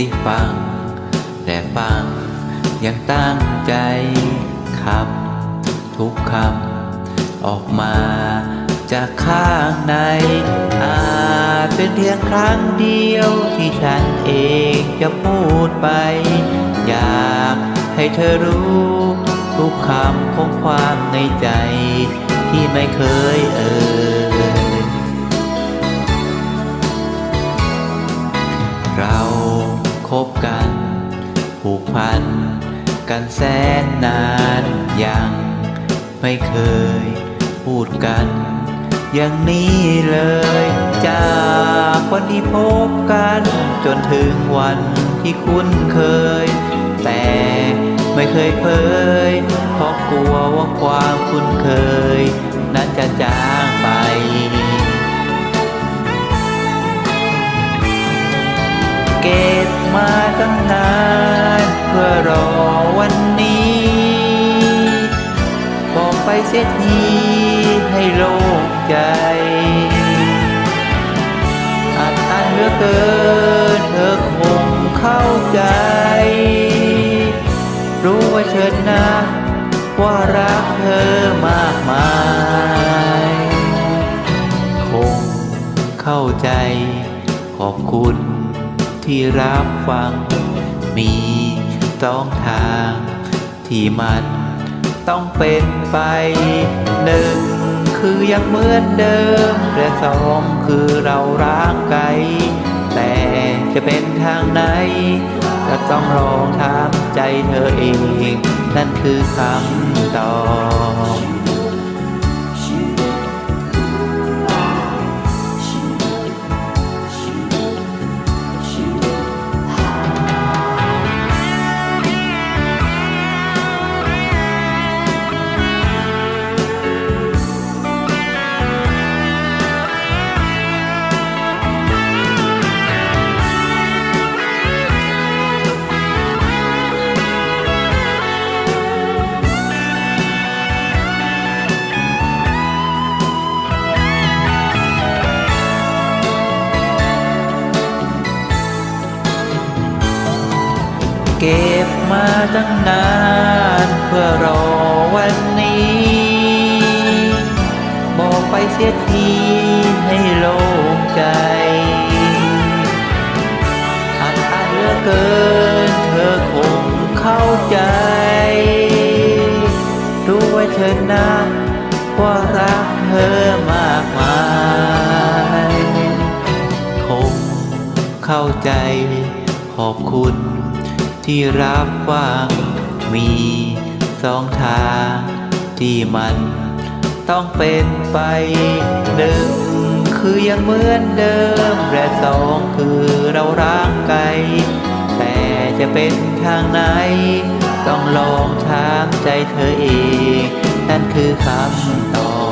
สิฟัง แต่ฟังยังตั้งใจขับ ทุกคำออกมาจากข้างใน อาจเป็นเพียงครั้งเดียวที่ฉันเองจะพูดไป อยากให้เธอรู้ ทุกคำของความในใจ ที่ไม่เคยเอ่ย กันแสนนานยังไม่เคยพูดกัน อย่างนี้เลย จากวันที่พบกัน จนถึงวันที่คุ้นเคย แต่ไม่เคยเผยเพราะกลัวว่าความคุ้นเคย นั้นจะจางไป เสียทีให้โล่งใจอาจอันเหลือเกินเธอคงเข้าใจ รู้ว่าเชิญนะ ว่ารักเธอมากมาย คงเข้าใจ ขอบคุณที่รับฟัง มีสองทางที่มัน ต้องเป็นไปหนึ่งคือยังเหมือนเดิมและสองคือเราร้างไกลแต่จะเป็นทางไหนก็ต้องลองถามใจเธอเอง นั่นคือคำตอบ เก็บมาตั้งนานเพื่อรอวันนี้ บอกไปเสียทีให้โล่งใจอัดอัดเหลือเกินเธอคงเข้าใจรู้ไว้เธอนะว่ารักเธอมากมายคงเข้าใจขอบคุณ ที่รับฟังมีสองทางที่มันต้องเป็นไปหนึ่งคือยังเหมือนเดิม และสองคือเราร่างไกลแต่จะเป็นทางไหน ต้องลองถามใจเธอเอง นั่นคือคำตอบ